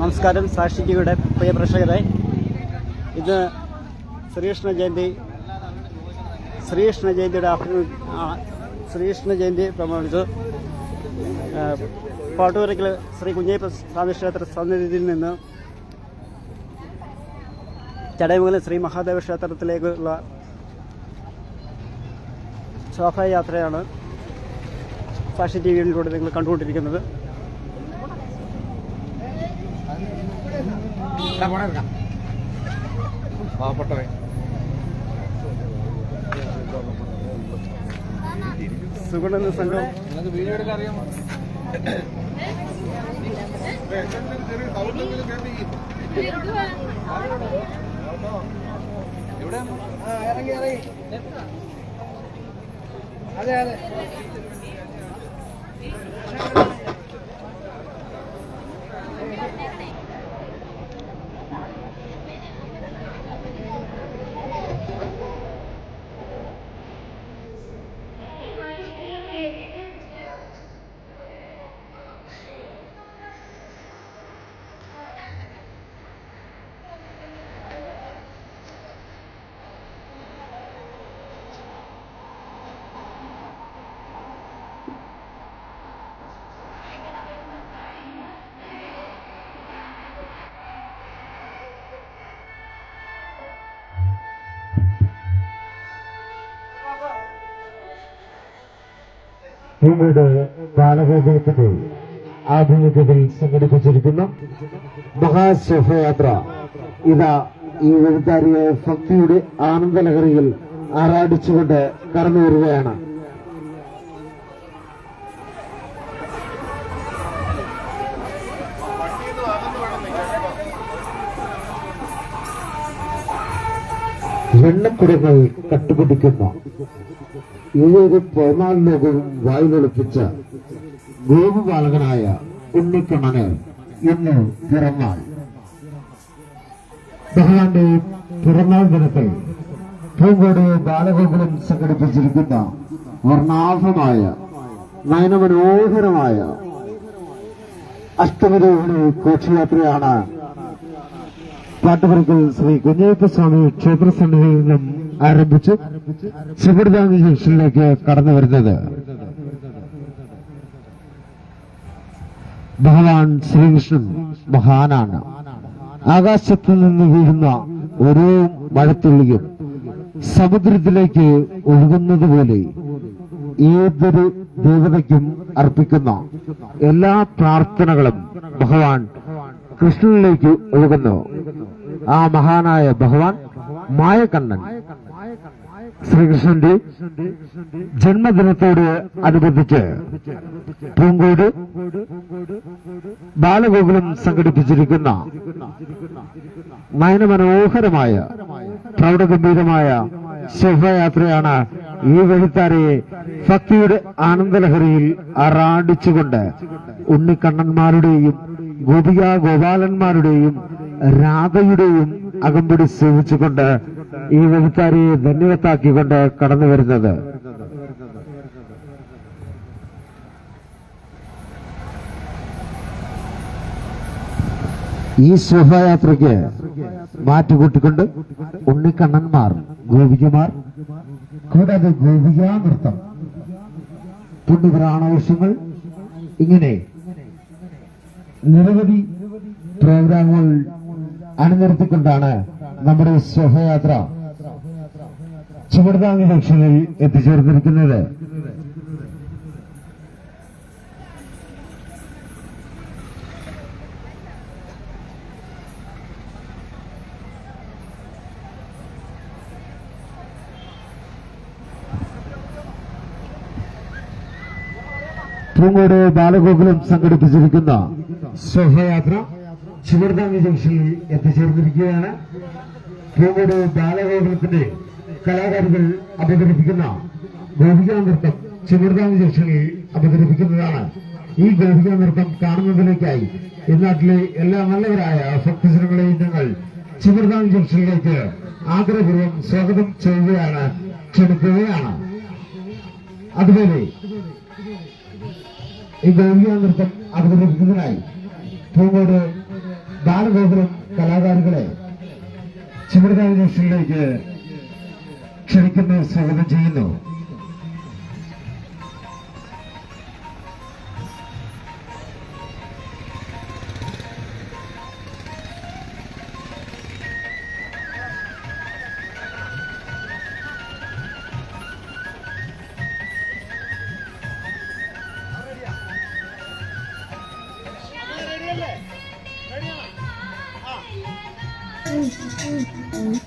നമസ്കാരം സാക്ഷി ടിവിയുടെ പ്രിയ പ്രേക്ഷകരെ. ഇന്ന് ശ്രീകൃഷ്ണ ജയന്തി ശ്രീകൃഷ്ണ ജയന്തിയുടെ ആഫ്റ്റർ ശ്രീകൃഷ്ണ ജയന്തി പ്രമാണിച്ച്. പാട്ടൂരയ്ക്കൽ ശ്രീ കുഞ്ഞയ്യപ്പ സ്വാമി ക്ഷേത്ര സന്നിധിയിൽ നിന്ന് ചടയമംഗലം ശ്രീ മഹാദേവ ക്ഷേത്രത്തിലേക്കുള്ള ശോഭായാത്രയാണ് സാക്ഷി ടി വിയിലൂടെ നിങ്ങൾ കണ്ടുകൊണ്ടിരിക്കുന്നത്. പാവപ്പെട്ടവൻ. സുഗുണെന്ന സംഘം. നിങ്ങൾക്ക് വീഡിയോ എടുക്കാൻ അറിയാമോ? എവിടെ ഇറങ്ങി ഇറങ്ങി. അതെ അതെ. ഭൂമിയുടെ ബാലഗോകുലത്തിന്റെ ആഭിമുഖ്യത്തിൽ സംഘടിപ്പിച്ചിരിക്കുന്ന മഹാശോഭയാത്ര ഇതാ ഈ എഴുത്താറിയ ഭക്തിയുടെ ആനന്ദലഹരിയിൽ ആറാടിച്ചുകൊണ്ട് കടന്നു വരികയാണ് വെണ്ണക്കുടങ്ങൾ കട്ടുപിടിക്കുന്ന. ഏഴ് പതിനാല് ലോകവും വായിലൊളിപ്പിച്ച ഗോപുപാലകനായ ഉണ്ണിക്കണ്ണന് ഇന്ന് പിറന്നാൾ. ബഹ്ലാന്റെ പിറന്നാൾ ദിനത്തിൽ പൂങ്കോട് ബാലഗോകുലം സംഘടിപ്പിച്ചിരിക്കുന്ന വർണാഭമായ നയനമനോഹരമായ അഷ്ടമിതയുടെ ഘോഷയാത്രയാണ് പാട്ടുപുറക്കൽ ശ്രീ കുഞ്ഞയ്യപ്പ സ്വാമി ക്ഷേത്ര സന്നിധിയിൽ നിന്നും ആരംഭിച്ച് ശിവഡാമി ജംഗ്ഷനിലേക്ക് കടന്നു വരുന്നത്. ഭഗവാൻ ശ്രീകൃഷ്ണൻ മഹാനാണ്. ആകാശത്ത് നിന്ന് വീഴുന്ന ഓരോ മഴത്തുള്ളിയും സമുദ്രത്തിലേക്ക് ഒഴുകുന്നത് പോലെ ഏതൊരു ദേവതയ്ക്കും അർപ്പിക്കുന്ന എല്ലാ പ്രാർത്ഥനകളും ഭഗവാൻ കൃഷ്ണനിലേക്ക് ഒഴുകുന്നു. ആ മഹാനായ ഭഗവാൻ മായക്കണ്ണൻ ശ്രീകൃഷ്ണന്റെ ജന്മദിനത്തോട് അനുബന്ധിച്ച് പൂങ്കോട് ബാലഗോകുലം സംഘടിപ്പിച്ചിരിക്കുന്ന നയനമനോഹരമായ പ്രൗഢഗംഭീരമായ ശോഭയാത്രയാണ് ഈ വഴിത്താരയെ ഭക്തിയുടെ ആനന്ദലഹരിയിൽ അറാടിച്ചുകൊണ്ട് ഉണ്ണിക്കണ്ണന്മാരുടെയും ഗോപിക ഗോപാലന്മാരുടെയും രാധയുടെയും അകമ്പടി സേവിച്ചുകൊണ്ട് ഈ വഴിത്താരയെ ധന്യവത്താക്കിക്കൊണ്ട് കടന്നു വരുന്നത്. ഈ ശോഭായാത്രയ്ക്ക് മാറ്റുകൂട്ടിക്കൊണ്ട് ഉണ്ണിക്കണ്ണന്മാർ ഗോപികമാർ കൂടാതെ ഗോപികാ നൃത്തം പുണ്യപുരാണാവശ്യങ്ങൾ ഇങ്ങനെ നിരവധി പ്രോഗ്രാമുകൾ അണിനിരത്തിക്കൊണ്ടാണ് നമ്മുടെ ശോഭയാത്ര ചുവടുതാങ്ങി ജംഗ്ഷനിൽ എത്തിച്ചേർന്നിരിക്കുന്നത്. പൂങ്ങോട് ബാലഗോകുലം സംഘടിപ്പിച്ചിരിക്കുന്ന ശോഭയാത്ര ചുവടുതാങ്ങി ജംഗ്ഷനിൽ എത്തിച്ചേർന്നിരിക്കുകയാണ്. പൂങ്കോട് ബാലഗോകുലത്തിന്റെ കലാകാരികൾ അവതരിപ്പിക്കുന്ന ഗോപികാ നൃത്തം ചുവടുതാങ്ങി ജംഗ്ഷനിൽ അവതരിപ്പിക്കുന്നതാണ്. ഈ ഗോപികാ നൃത്തം കാണുന്നതിലേക്കായി ഈ നാട്ടിലെ എല്ലാ നല്ലവരായ ഭക്തജനങ്ങളെയും ഞങ്ങൾ ചുവടുതാങ്ങി ജംഗ്ഷനിലേക്ക് ആഗ്രഹപൂർവം സ്വാഗതം ചെയ്യുകയാണ് ക്ഷണിക്കുകയാണ്. അതുപോലെ ഈ ഗൗരിയ നൃത്തം അവതരിപ്പിക്കുന്നതിനായി പൂങ്കോട് ബാലഗോകുലം കലാകാരികളെ ശിവദാന ജംഗ്ഷനിലേക്ക് ക്ഷണിക്കുന്നു സ്വാഗതം ചെയ്യുന്നു. Mm-hmm.